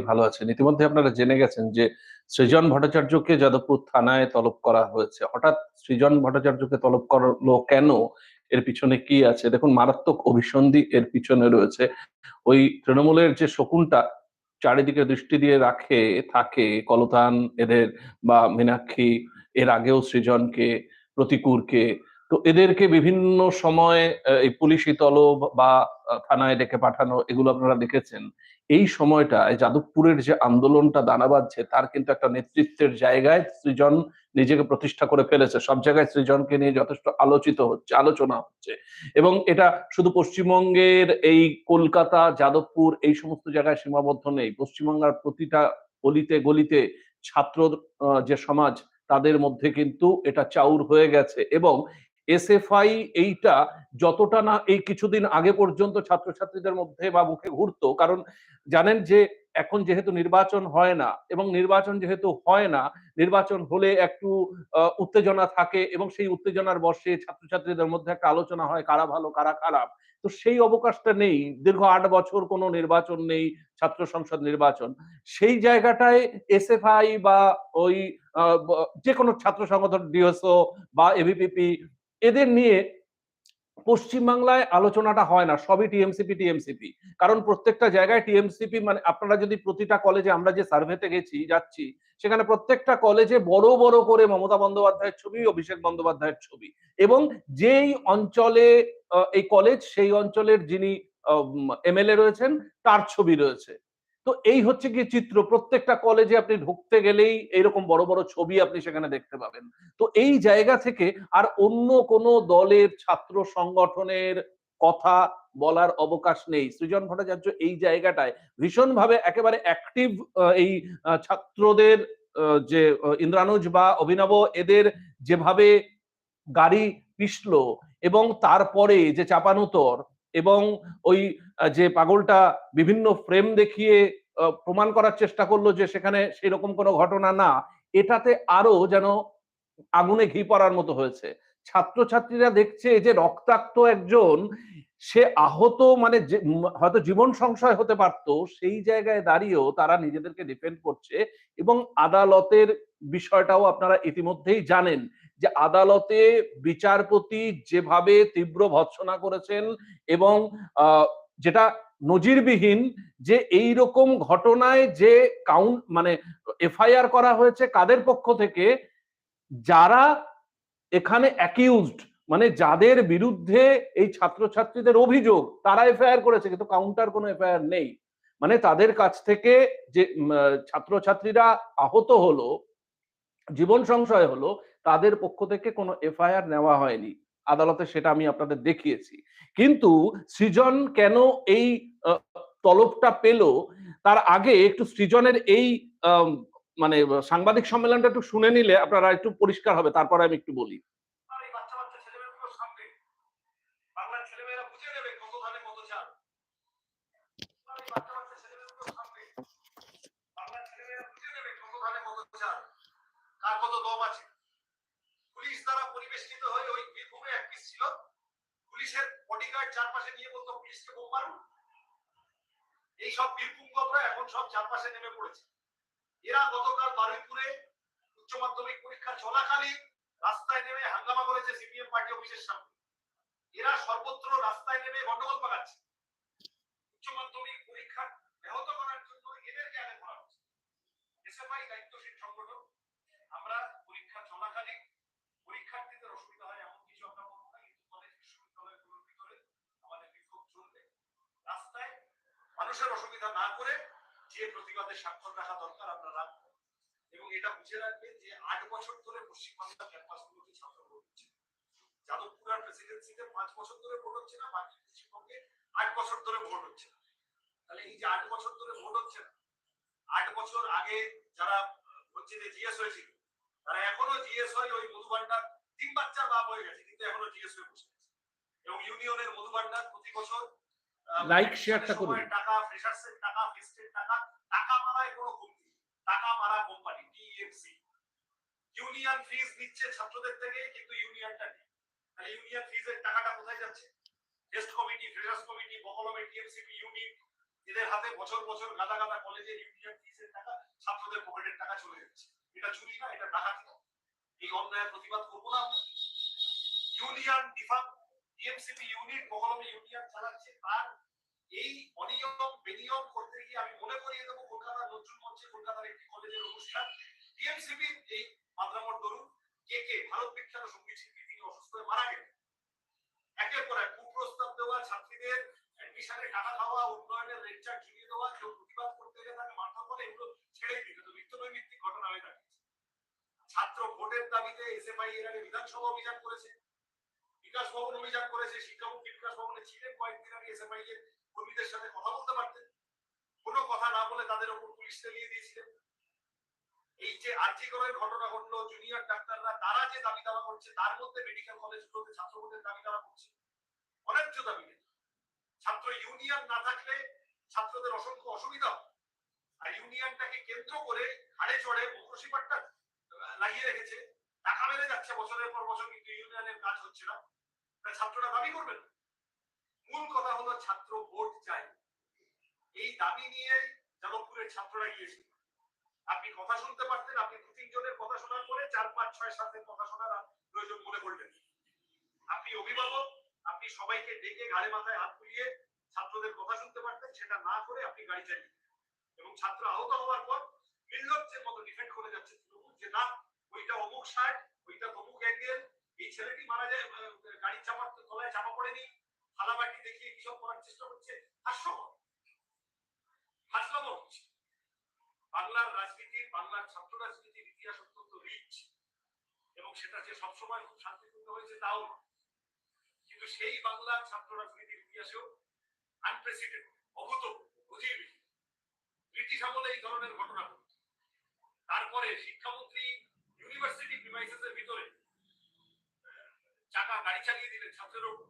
ভালো আছেন। ইতিমধ্যে আপনারা জেনে গেছেন যে সৃজন ভট্টাচার্যকে যাদবপুর থানায় তলব করা হয়েছে। হঠাৎ সৃজন ভট্টাচার্যকে তলব করল কেন? এর পিছনে কি আছে? দেখুন, মারাত্মক অভিসন্ধি এর পিছনে রয়েছে। ওই তৃণমূলের যে শকুনটা, চারিদিকে দৃষ্টি দিয়ে রাখে, থাকে কলতান এদের বা মীনাক্ষী, এর আগেও সৃজনকে, প্রতিকূরকে। তো এদেরকে বিভিন্ন সময় এই পুলিশি তলব বা থানায় ডেকে পাঠানো, এগুলো আপনারা দেখেছেন। এই সময়টায় যাদবপুরের যে আন্দোলনটা দানা বাঁধছে, তার কিন্তু একটা নেতৃত্বের জায়গায় সৃজন নিজেকে প্রতিষ্ঠা করে ফেলেছে। সব জায়গায় সৃজনকে নিয়ে যথেষ্ট আলোচিত হচ্ছে, আলোচনা হচ্ছে। এবং এটা শুধু পশ্চিমবঙ্গের এই কলকাতা, যাদবপুর, এই সমস্ত জায়গায় সীমাবদ্ধ নেই। পশ্চিমবাংলার প্রতিটা গলিতে গলিতে ছাত্র যে সমাজ, তাদের মধ্যে কিন্তু এটা চাউর হয়ে গেছে। এবং এসএফআই এইটা যতটা না এই কিছুদিন আগে পর্যন্ত ছাত্রছাত্রীদের মধ্যে বা মুখে ঘুরতো। কারণ জানেন যে এখন যেহেতু নির্বাচন হয় না এবং নির্বাচন যেহেতু হয় না, নির্বাচন হলে একটু উত্তেজনা থাকে এবং সেই উত্তেজনার বর্ষে ছাত্রছাত্রীদের মধ্যে একটা আলোচনা হয়, কারা ভালো, কারা খারাপ। তো সেই অবকাশটা নেই। দীর্ঘ আট বছর কোনো নির্বাচন নেই, ছাত্র সংসদ নির্বাচন। সেই জায়গাটায় এসএফআই বা ওই যে কোনো ছাত্র সংগঠন, ডিএসও বা এবিপিপি এদের নিয়ে পশ্চিমবাংলায় আলোচনাটা হয় না, সবই টিএমসিপি টিএমসিপি। কারণ প্রত্যেকটা জায়গায় টিএমসিপি মানে আপনারা যদি প্রতিটা কলেজে আমরা যে সার্ভেতে গেছি, যাচ্ছি, সেখানে প্রত্যেকটা কলেজে বড় বড় করে মমতা বন্দ্যোপাধ্যায়ের ছবি, অভিষেক বন্দ্যোপাধ্যায়ের ছবি। এবং যেই অঞ্চলে এই কলেজ সেই অঞ্চলের যিনি এমএলএ রয়েছেন, তার ছবি রয়েছে। তো এই হচ্ছে কি চিত্র। প্রত্যেকটা কলেজে আপনি ঢুকতে গেলেই এইরকম বড় বড় ছবি আপনি সেখানে দেখতে পাবেন। তো এই জায়গা থেকে আর অন্য কোনো দলের ছাত্র সংগঠনের কথা বলার অবকাশ নেই। সৃজন ভট্টাচার্য এই জায়গাটায় ভীষণভাবে একেবারে অ্যাক্টিভ এই ছাত্রদের যে ইন্দ্রানুজ বা অভিনব এদের যেভাবে গাড়ি পিষলো এবং তারপরে যে চাপানুতর এবং ওই যে পাগলটা বিভিন্ন ফ্রেম দেখিয়ে প্রমাণ করার চেষ্টা করল যে সেখানে সেই রকম কোনো ঘটনা না, এটাতে আরও যেন আগুনে ঘি পড়ার মতো হয়েছে। ছাত্রছাত্রীরা দেখছে যে রক্তাক্ত একজন, সে আহত মানে হয়তো জীবন সংশয় হতে পারত, সেই জায়গায় দাঁড়িয়েও তারা নিজেদেরকে ডিফেন্ড করছে এবং আদালতের বিষয়টাও আপনারা ইতিমধ্যেই জানেন। যে আদালতে বিচারপতি যেভাবে তীব্র ভৎসনা করেছেন এবং যেটা নজিরবিহীন যে এই রকম ঘটনায় যে কাউন্ট মানে এফআইআর করা হয়েছে কাদের পক্ষ থেকে, যারা এখানে অ্যাকিউজড মানে যাদের বিরুদ্ধে এই ছাত্রছাত্রীদের অভিযোগ, তারা এফআইআর করেছে, কিন্তু কাউন্টার কোনো এফআইআর নেই। মানে তাদের কাছ থেকে যে ছাত্রছাত্রীরা আহত হলো, জীবন সংশয় হলো তাদের পক্ষ থেকে কোনো এফআইআর নেওয়া হয়নি। আদালতে সেটা আমি আপনাদের দেখিয়েছি। কিন্তু সৃজন কেন এই তলবটা পেল, তার আগে একটু সৃজনের এই মানে সাংবাদিক সম্মেলনটা একটু শুনে নিলে আপনারা একটু পরিষ্কার হবে, তারপরে আমি একটু বলি। নেবে কত দম আছে? দ্বারা পরিবেষ্টিত হয়ে ওই বীরভূমে এক পিস ছিল। পুলিশের বডিগার্ড চারপাশে নিয়ে বলতো, পুলিশকে বোম মারুন এইসব বীরপুঙ্গরা এখন সব চারপাশে নেমে পড়েছে। এরা গতকাল বারুইপুরে উচ্চ মাধ্যমিক পরীক্ষা চলাকালীন রাস্তায় নেমে হাঙ্গামা করেছে সিপিএম পার্টি অফিসের সামনে। এরা সর্বত্র রাস্তায় নেমে গন্ডগোল পাকাচ্ছে। উচ্চ মাধ্যমিক পরীক্ষা ব্যাহত করার জন্য এদেরকে আগে করা হচ্ছে এসএফআই দায়িত্বশীল সংগঠন। আমরা পরীক্ষার্থীদের অসুবিধা হয়, এমন কিছু আমরা বলব না, কিন্তু কলেজ বিশ্ববিদ্যালয়গুলোর ভিতরে আমাদের বিক্ষোভ চলবে। রাস্তায় মানুষের অসুবিধা না করে যে প্রতিবাদে স্বাক্ষর রাখা দরকার আমরা রাখব। এবং এটা বুঝে রাখবেন যে আট বছর ধরে পশ্চিমবাংলার ক্যাম্পাসগুলোতে ছাত্র হচ্ছে। যাদবপুর আর প্রেসিডেন্সিতে পাঁচ বছর ধরে ভোট হচ্ছে না, বাকি পশ্চিমবঙ্গে আট বছর ধরে ভোট হচ্ছে না। তাহলে এই যে আট বছর ধরে ভোট হচ্ছে না, আট বছর আগে যারা হচ্ছে যে জিএস হয়েছিল, তারা এখনও জিএস হয় ওই মধুভান্ডার তিন বাচ্চার বাপ হয়ে গেছে কিন্তু এখনও জিএস হয়ে বসে আছে। এবং ইউনিয়নের মধুভান্ডার প্রতি বছর লাইক শেয়ারটা করুন। টাকা ফ্রেশার্সের টাকা ফেস্টের টাকা টাকা মারায় কোনো কমতি টাকা মারা কোম্পানি টিএমসি ইউনিয়ন ফিজ নিচ্ছে ছাত্রদের থেকে কিন্তু ইউনিয়নটা নেই। তাহলে ইউনিয়ন ফিজের টাকাটা কোথায় যাচ্ছে? টেস্ট কমিটি ফ্রেশার্স কমিটি বকলমে টিএমসিপি ইউনিট এদের হাতে বছর বছর গাদা গাদা কলেজের ইউনিয়ন ফিসের টাকা ছাত্রদের পকেটের টাকা চলে যাচ্ছে। এটা চুরি না এটা ডাকাতি। না এই অন্যায়ের প্রতিবাদ করব না ইউনিয়ন ডিফাম ডিএমসিপি ইউনিট বগলমে ইউনিয়ন চালাচ্ছে। তার এই অনিয়ম বেনিয়ম করতে গিয়ে আমি মনে করিয়ে দেবো কলকাতার নজরুল মঞ্চে কলকাতার একটি কলেজের অনুষ্ঠান। ডিএমসিপি এই মাদ্রামর তরুণ, কে কে? ভারত বিখ্যাত সংগীত শিল্পী, তিনি অসুস্থ হয়ে মারা গেলেন। একের পর এক কুপ্রস্তাব দেওয়া ছাত্রীদের অ্যাডমিশনে টাকা খাওয়া উন্নয়নের রেট ঝুলিয়ে দেওয়া, কেউ প্রতিবাদ করতে গেলে তাকে মাথা বলে এগুলো ছেড়েই দিতে তো নিত্য নৈমিত্তিক ঘটনা হয়ে দাঁড়িয়েছে ছাত্র ভোটের দাবিতে এসএফআই এর আগে বিধানসভা অভিযান করেছে। বিকাশ ভবন অভিযান করেছে, শিক্ষামন্ত্রী বিকাশ ভবনে ছিলেন কয়েকদিন আগে এসএফআই এর কর্মীদের সাথে কথা বলতে পারতেন। কোনো কথা না বলে তাদের উপর পুলিশ চালিয়ে দিয়েছিলেন এই যে আর্থিকরের ঘটনা ঘটলো জুনিয়র ডাক্তাররা, তারা যে দাবি দাওয়া করছে, তার মধ্যে মেডিকেল কলেজগুলোতে ছাত্র ভোটের দাবি দাওয়া করছে। অনেক দাবি ছাত্র ইউনিয়ন না থাকলে ছাত্রদের অসংখ্য অসুবিধা। আর ইউনিয়নটাকে কেন্দ্র করে হাড়ে চড়ে মুখোশিপাটটা লাগিয়ে রেখেছে। টাকা বেড়ে যাচ্ছে, বছরের পর বছর কিন্তু ইউনিয়নের কাজ হচ্ছে না। ছাত্ররা দাবি করবেন? মূল কথা হলো ছাত্র ভোট চাই। এই দাবি নিয়ে যাদবপুরের ছাত্ররা গিয়েছিল আপনি কথা শুনতে পারতেন, আপনি দু তিনজনের কথা শোনার পরে চার, পাঁচ, ছয় সাতের কথা শোনার প্রয়োজন মনে করলেন। আপনি অভিভাবক, আপনি সবাইকে ডেকে ঘাড়ে মাথায় হাত তুলিয়ে ছাত্রদের কথা শুনতে পারতেন, সেটা না করে আপনি গাড়ি চালিয়ে। এবং ছাত্র আহত হওয়ার পর নির্লজ্জের মতো ডিফেন্ড করে যাচ্ছে তৃণমূল যে, না, ওইটা অমুক শার্ট ওইটা তমুক অ্যাঙ্গেল এই ছেলেটি মারা যায় গাড়ির চাপার তলায় চাপা পড়েনি থালাবাটি দেখিয়ে কিসব করার চেষ্টা করছে? হাস্যকর। হাসলাম হচ্ছে। বাংলার রাজনীতির বাংলার ছাত্র রাজনীতির ইতিহাস অত্যন্ত রিচ এবং সেটা যে সবসময় খুব শান্তিপূর্ণ হয়েছে তাও। কিন্তু সেই বাংলার ছাত্র রাজনীতির ইতিহাসেও আনপ্রেসিডেন্ট অভূতপূর্ব বুঝিয়ে ব্রিটিশ আমলে এই ধরনের ঘটনা ঘটে তারপরে শিক্ষামন্ত্রী ইউনিভার্সিটি প্রিমাইসেসের ভিতরে চাকা গাড়ি চালিয়ে দিলেন ছাত্রের। উপর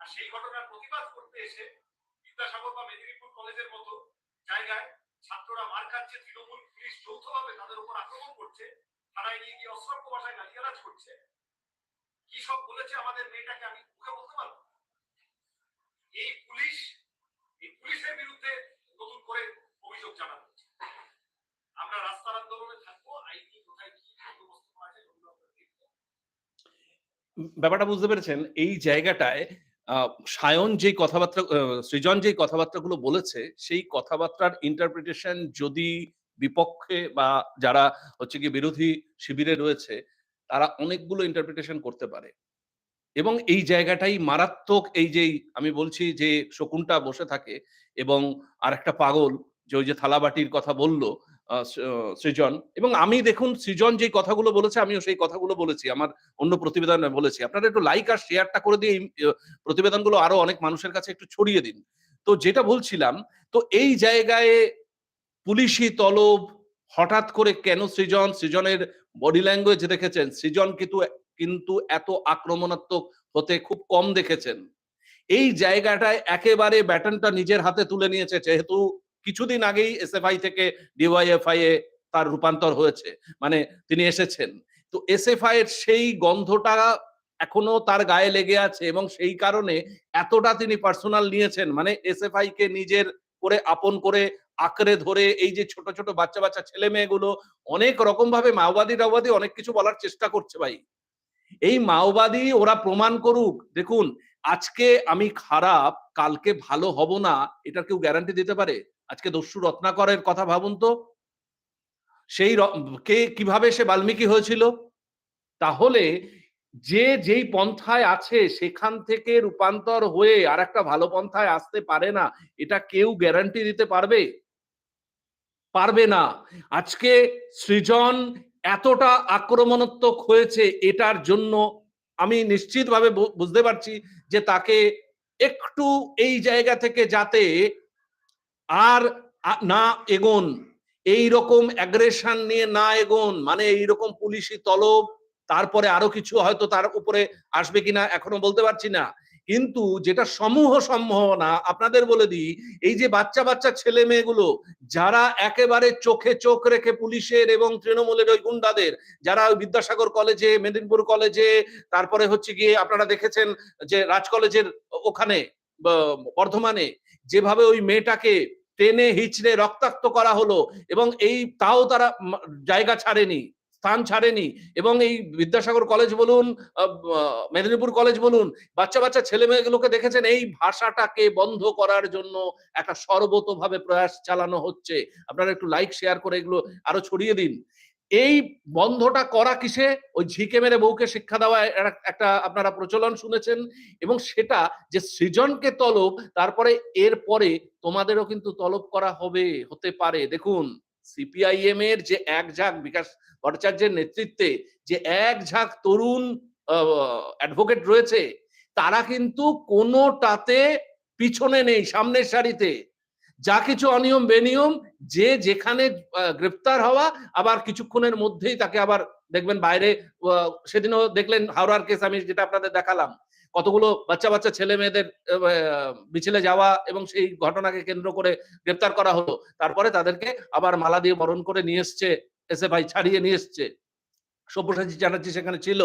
আর সেই ঘটনার প্রতিবাদ করতে এসে বিদ্যাসাগর বা মেদিনীপুর কলেজের মতো জায়গায় ছাত্ররা মার খাচ্ছে, তৃণমূল পুলিশ যৌথভাবে তাদের উপর আক্রমণ করছে, থানায় নিয়ে গিয়ে অশ্রাব্য ভাষায় গালিগালাজ করছে। কি সব বলেছে আমাদের মেয়েটাকে আমি মুখে বলতে পারব এই পুলিশের বিরুদ্ধে নতুন করে অভিযোগ জানানো হচ্ছে আমরা রাস্তার আন্দোলনে থাকব আইনি কোথায় কি বন্দোবস্ত করা যায় ওগুলো আমরা দেখব ব্যাপারটা বুঝতে পেরেছেন, এই জায়গাটায় সায়ন যে কথাবার্তা সৃজন যে কথাবার্তাগুলো বলেছে, সেই কথাবার্তার ইন্টারপ্রিটেশন যদি বিপক্ষে বা যারা হচ্ছে কি বিরোধী শিবিরে রয়েছে, তারা অনেকগুলো ইন্টারপ্রিটেশন করতে পারে। এবং এই জায়গাটাই মারাত্মক এই যে আমি বলছি যে শকুনটা বসে থাকে এবং আর একটা পাগল যে ওই যে থালাবাটির কথা বলল সৃজন। এবং আমি দেখুন, সৃজন যে কথাগুলো বলেছে, আমিও সেই কথাগুলো বলেছি। আমার অন্য প্রতিবেদনে বলেছি। আপনারা একটু লাইক আর শেয়ারটা করে দিয়ে প্রতিবেদনগুলো আরও অনেক মানুষের কাছে একটু ছড়িয়ে দিন। তো যেটা বলছিলাম, তো এই জায়গায় পুলিশি তলব হঠাৎ করে কেন সৃজন? সৃজনের বডি ল্যাঙ্গুয়েজ দেখেছেন? সৃজন কিন্তু কিন্তু এত আক্রমণাত্মক হতে খুব কম দেখেছেন। এই জায়গাটায় একেবারে ব্যাটনটা নিজের হাতে তুলে নিয়েছে, যেহেতু কিছুদিন আগেই এসএফআই থেকে ডিওয়াইএফআই এ তার রূপান্তর হয়েছে মানে তিনি এসেছেন। তো এসএফআই এর সেই গন্ধটা এখনও তার গায়ে লেগে আছে এবং সেই কারণে এতটা তিনি পার্সোনাল নিয়েছেন মানে এসএফআই কে নিজের করে আপন করে আঁকড়ে ধরে এই যে ছোট ছোট বাচ্চা বাচ্চা ছেলে মেয়েগুলো অনেক রকম ভাবে মাওবাদী টাওবাদী অনেক কিছু বলার চেষ্টা করছে ভাই। এই মাওবাদী ওরা প্রমাণ করুক, দেখুন, আজকে আমি খারাপ, কালকে ভালো হব না এটা কেউ গ্যারান্টি দিতে পারে? আজকে দস্যু রত্নাকরের কথা ভাবুন তো। সেই কে কীভাবে সে বাল্মীকি হয়েছিল? তাহলে যে যেই পন্থায় আছে সেখান থেকে রূপান্তর হয়ে আর একটা ভালো পন্থায় আসতে পারে না, এটা কেউ গ্যারান্টি দিতে পারবে? পারবে না। আজকে সৃজন এতটা আক্রমণাত্মক হয়েছে এটার জন্য আমি নিশ্চিতভাবে বুঝতে পারছি যে তাকে একটু এই জায়গা থেকে যাতে আর না এগোন। এই রকম অ্যাগ্রেশন নিয়ে না এগোন মানে এই রকম পুলিশি তলব, তারপরে আরও কিছু হয়তো তার উপরে আসবে কিনা এখনও বলতে পারছি না। কিন্তু যেটা সমূহ সম্ভাবনা, আপনাদের বলে দিই, এই যে বাচ্চা বাচ্চা ছেলে মেয়েগুলো, যারা একেবারে চোখে চোখ রেখে পুলিশের এবং তৃণমূলের ওই গুন্ডাদের, যারা ওই বিদ্যাসাগর কলেজে, মেদিনীপুর কলেজে, তারপরে হচ্ছে গিয়ে আপনারা দেখেছেন যে রাজ কলেজের ওখানে বর্ধমানে যেভাবে ওই মেয়েটাকে টেনে, হিচড়ে রক্তাক্ত করা হলো এবং এই তাও তারা জায়গা ছাড়েনি, স্থান ছাড়েনি এবং এই বিদ্যাসাগর কলেজ বলুন মেদিনীপুর কলেজ বলুন, বাচ্চা বাচ্চা ছেলে মেয়েগুলোকে দেখেছেন, এই ভাষাটাকে বন্ধ করার জন্য একটা সর্বতভাবে প্রয়াস চালানো হচ্ছে। আপনারা একটু লাইক শেয়ার করে এগুলো আরও ছড়িয়ে দিন। এই বন্ধটা করা কিসে? ওই ঝিকে মেরে বউকে শিক্ষা দেওয়া একটা আপনারা প্রচলন শুনেছেন এবং সেটা যে সৃজনকে তলব, তারপরে এর পরে তোমাদেরও কিন্তু তলব করা হবে, হতে পারে। দেখুন সিপিআইএম এর যে এক ঝাঁক বিকাশ ভট্টাচার্যের নেতৃত্বে যে এক ঝাঁক তরুণ অ্যাডভোকেট রয়েছে, তারা কিন্তু কোনোটাতে পিছনে নেই, সামনের সারিতে। যা কিছু অনিয়ম বেনিয়ম যে যেখানে গ্রেপ্তার হওয়া, আবার কিছুক্ষণের মধ্যেই তাকে আবার দেখবেন বাইরে সেদিনও দেখলেন হাওড়ার কেস, আমি যেটা আপনাদের দেখালাম। কতগুলো বাচ্চা বাচ্চা ছেলে মেয়েদের মিছিলে যাওয়া এবং সেই ঘটনাকে কেন্দ্র করে গ্রেপ্তার করা হলো। তারপরে তাদেরকে আবার মালা দিয়ে বরণ করে নিয়ে এসছে এসে ভাই ছাড়িয়ে নিয়ে এসছে। সব্যসাচী চ্যাটার্জি সেখানে ছিল।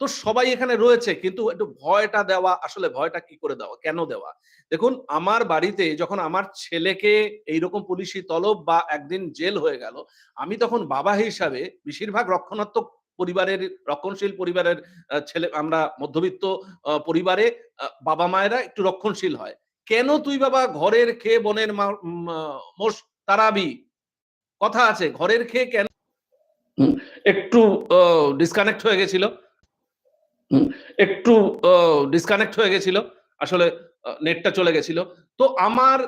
তো সবাই এখানে রয়েছে, কিন্তু একটু ভয়টা দেওয়া, আসলে ভয়টা কি করে দেওয়া, কেন দেওয়া? দেখুন, আমার বাড়িতে যখন আমার ছেলেকে এইরকম পুলিশি তলব বা একদিন জেল হয়ে গেল, আমি তখন বাবা হিসাবে বেশিরভাগ রক্ষণাত্মক পরিবারের, রক্ষণশীল পরিবারের ছেলে, আমরা মধ্যবিত্ত পরিবারে বাবা মায়েরা একটু রক্ষণশীল হয়। কেন তুই বাবা ঘরের খেয়ে বনের মোষ তারাবি? কথা আছে, ঘরের খেয়ে কেন? একটু ডিসকানেক্ট হয়ে গেছিল। একটু ডিসকানেক্ট হয়ে গেছিল। আসলে নেটটা চলে গেছিল। তো আমার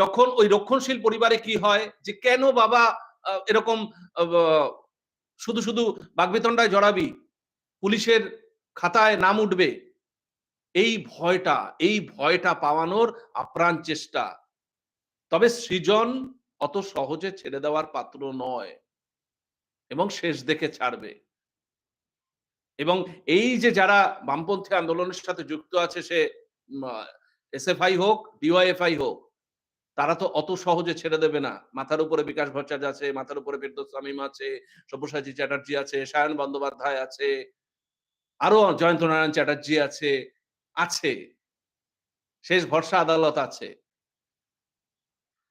যখন ওই রক্ষণশীল পরিবারে কি হয়, যে কেন বাবা এরকম শুধু শুধু বাগবিতণ্ডায় জড়াবি, পুলিশের খাতায় নাম উঠবে, এই ভয়টা এই ভয়টা পাওয়ানোর আপ্রাণ চেষ্টা। তবে সৃজন অত সহজে ছেড়ে দেওয়ার পাত্র নয় এবং শেষ দেখে ছাড়বে। এবং এই যে যারা বামপন্থী আন্দোলনের সাথে যুক্ত আছে, সে এসএফআই হোক, ডিওয়াইএফআই হোক, তারা তো অত সহজে ছেড়ে দেবে না। মাথার উপরে বিকাশ ভট্টাচার্য আছে, মাথার উপরে ফেরদৌস শামীম আছে, সব্যসাচী চ্যাটার্জি আছে, সায়ন বন্দ্যোপাধ্যায় আছে, আরও জয়ন্ত নারায়ণ চ্যাটার্জি আছে আছে। শেষ ভরসা আদালত আছে।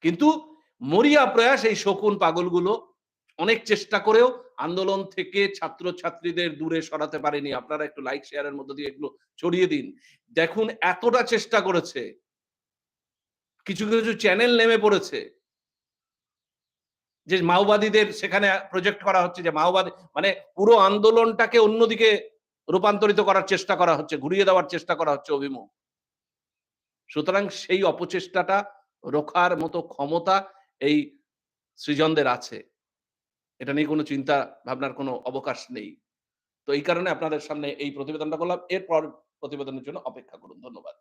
কিন্তু মরিয়া প্রয়াস এই শকুন পাগলগুলো অনেক চেষ্টা করেও আন্দোলন থেকে ছাত্র ছাত্রীদের দূরে সরাতে পারেনি। আপনারা একটু লাইক শেয়ারের মধ্যে দিয়ে এগুলো ছড়িয়ে দিন। দেখুন, এতটা চেষ্টা করেছে। কিছু কিছু চ্যানেল নেমে পড়েছে। যে মাওবাদীদের সেখানে প্রজেক্ট করা হচ্ছে, যে মাওবাদী মানে পুরো আন্দোলনটাকে অন্যদিকে রূপান্তরিত করার চেষ্টা করা হচ্ছে, ঘুরিয়ে দেওয়ার চেষ্টা করা হচ্ছে অভিমুখ। সুতরাং সেই অপচেষ্টাটা রোখার মতো ক্ষমতা এই সৃজনদের আছে। এটা নিয়ে কোনো চিন্তা ভাবনার কোনো অবকাশ নেই। তো এই কারণে আপনাদের সামনে এই প্রতিবেদনটা করলাম। এরপর প্রতিবেদনের জন্য অপেক্ষা করুন। ধন্যবাদ।